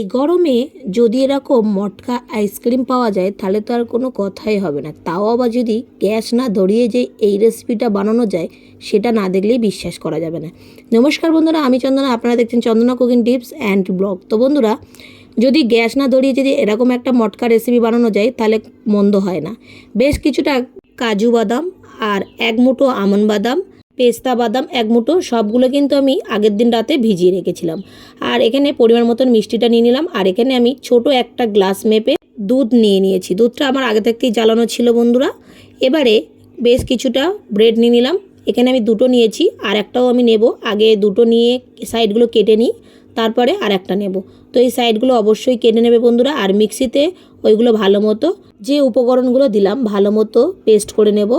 এই গরমে যদি এরকম মটকা আইসক্রিম পাওয়া যায়, তাহলে তো আর কোনো কথাই হবে না। তাও আবার যদি গ্যাস না ধরিয়ে যে এই রেসিপিটা বানানো যায়, সেটা না দেখলেই বিশ্বাস করা যাবে না। নমস্কার বন্ধুরা, আমি চন্দনা, আপনারা দেখছেন Chandana cooking tips and blog. তো বন্ধুরা, যদি গ্যাস না ধরিয়ে যদি এরকম একটা মটকা রেসিপি বানানো যায়, তাহলে মন্দ হয় না। বেশ কিছুটা কাজু বাদাম আর এক মুঠো আমন বাদাম পেস্তা, বাদাম, এক মুঠো, সবগুলো কিন্তু আমি আগের দিন রাতে ভিজিয়ে রেখেছিলাম। আর এখানে পরিমাণ মতন মিষ্টিটা নিয়ে নিলাম। আর এখানে আমি ছোট একটা গ্লাস মেপে দুধ নিয়ে নিয়েছি। দুধটা আমার আগে থেকেই জ্বালানো ছিল, বন্ধুরা। এবারে বেশ কিছুটা ব্রেড নিয়ে নিলাম। এখানে আমি দুটো নিয়েছি। আর একটাও আমি নেব। আগে দুটো নিয়ে সাইডগুলো কেটে নিই। তারপরে আর একটা নেব। তো এই সাইডগুলো অবশ্যই কেটে নেবে, বন্ধুরা। আর মিক্সিতে ওইগুলো ভালো মতো যে উপকরণগুলো দিলাম, ভালো মতো পেস্ট করে নেব।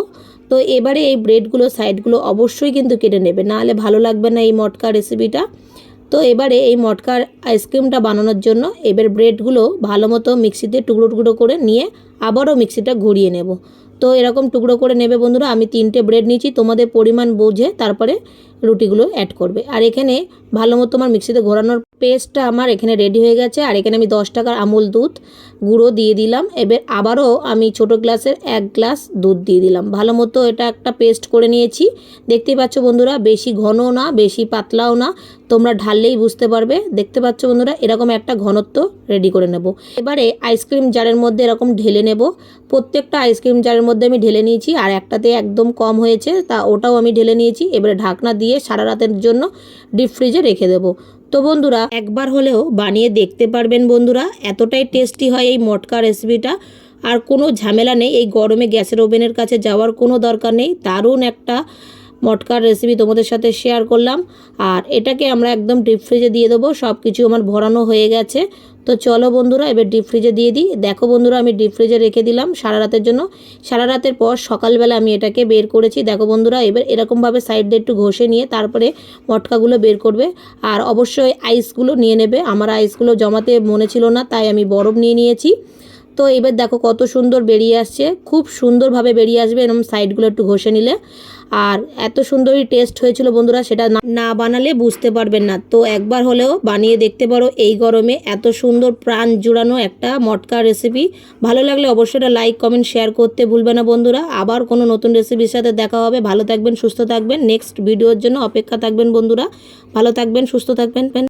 তো এবারে এই ব্রেডগুলো সাইডগুলো অবশ্যই কিন্তু কেটে নেবে। নাহলে ভালো লাগবে না এই মটকা রেসিপিটা তো এবারে এই মটকার আইসক্রিমটা বানানোর জন্য এবার ব্রেডগুলো ভালো মতো মিক্সিতে টুকরো টুকরো করে নিয়ে আবারও মিক্সিটা ঘুরিয়ে নেব। তো এরকম টুকরো করে নেবে বন্ধুরা, আমি তিনটে ব্রেড নিয়েছি, তোমাদের পরিমাণ বুঝে তারপরে রুটিগুলো অ্যাড করবে। আর এখানে ভালো মতো আমার মিক্সিতে ঘোরানোর পেস্টটা আমার এখানে রেডি হয়ে গেছে। আর এখানে আমি দশ টাকার আমুল দুধ গুঁড়ো দিয়ে দিলাম। এবার আবারও আমি ছোট গ্লাসের এক গ্লাস দুধ দিয়ে দিলাম। ভালো মতো এটা একটা পেস্ট করে নিয়েছি। দেখতেই পাচ্ছ বন্ধুরা, বেশি ঘনও না, বেশি পাতলাও না। তোমরা ঢাললেই বুঝতে পারবে। দেখতে পাচ্ছ বন্ধুরা, এরকম একটা ঘনত্ব রেডি করে নেব। এবারে আইসক্রিম জারের মধ্যে এরকম ঢেলে নেব। প্রত্যেকটা আইসক্রিম জারের মধ্যে আমি ঢেলে নিয়েছি। আর একটাতে একদম কম হয়েছে, তা ওটাও আমি ঢেলে নিয়েছি। এবারে ঢাকনা দিয়ে সারা রাতের জন্য ডিপ ফ্রিজে রেখে দেবো। তো বন্ধুরা, একবার হলেও বানিয়ে দেখতে পারবেন বন্ধুরা, এতটাই টেস্টি হয় এই মটকা রেসিপিটা আর কোনো ঝামেলা নেই, এই গরমে গ্যাসের ওভেনের কাছে যাওয়ার কোনো দরকার নেই, দারুণ একটা মটকার রেসিপি তোমাদের সাথে শেয়ার করলাম। আর এটাকে আমরা একদম ডিপ ফ্রিজে দিয়ে দেবো সব কিছু আমার ভরানো হয়ে গেছে। তো চলো বন্ধুরা, এবার ডিপ ফ্রিজে দিয়ে দিই। দেখো বন্ধুরা, আমি ডিপ ফ্রিজে রেখে দিলাম সারা রাতের জন্য। সারা রাতের পর সকালবেলা আমি এটাকে বের করেছি। দেখো বন্ধুরা, এবার এরকমভাবে সাইড দিয়ে একটু ঘষে নিয়ে তারপরে মটকাগুলো বের করবে। আর অবশ্যই আইসগুলো নিয়ে নেবে। আমার আইসগুলো জমাতে মনে ছিল না, তাই আমি বরফ নিয়ে নিয়েছি। তো এবার দেখো কত সুন্দর বেরিয়ে আসছে। খুব সুন্দরভাবে বেরিয়ে আসবে এরকম সাইডগুলো একটু ঘষে নিলে। আর এত সুন্দরই টেস্ট হয়েছিল বন্ধুরা, সেটা না- বানালে বুঝতে পারবেন না। তো একবার হলেও বানিয়ে দেখতে পারো এই গরমে এত সুন্দর প্রাণ জুড়ানো একটা মটকা রেসিপি ভালো লাগলে অবশ্যই এটা লাইক কমেন্ট শেয়ার করতে ভুলবে না বন্ধুরা। আবার কোনো নতুন রেসিপির সাথে দেখা হবে। ভালো থাকবেন, সুস্থ থাকবেন। নেক্সট ভিডিওর জন্য অপেক্ষা থাকবেন বন্ধুরা। ভালো থাকবেন, সুস্থ থাকবেন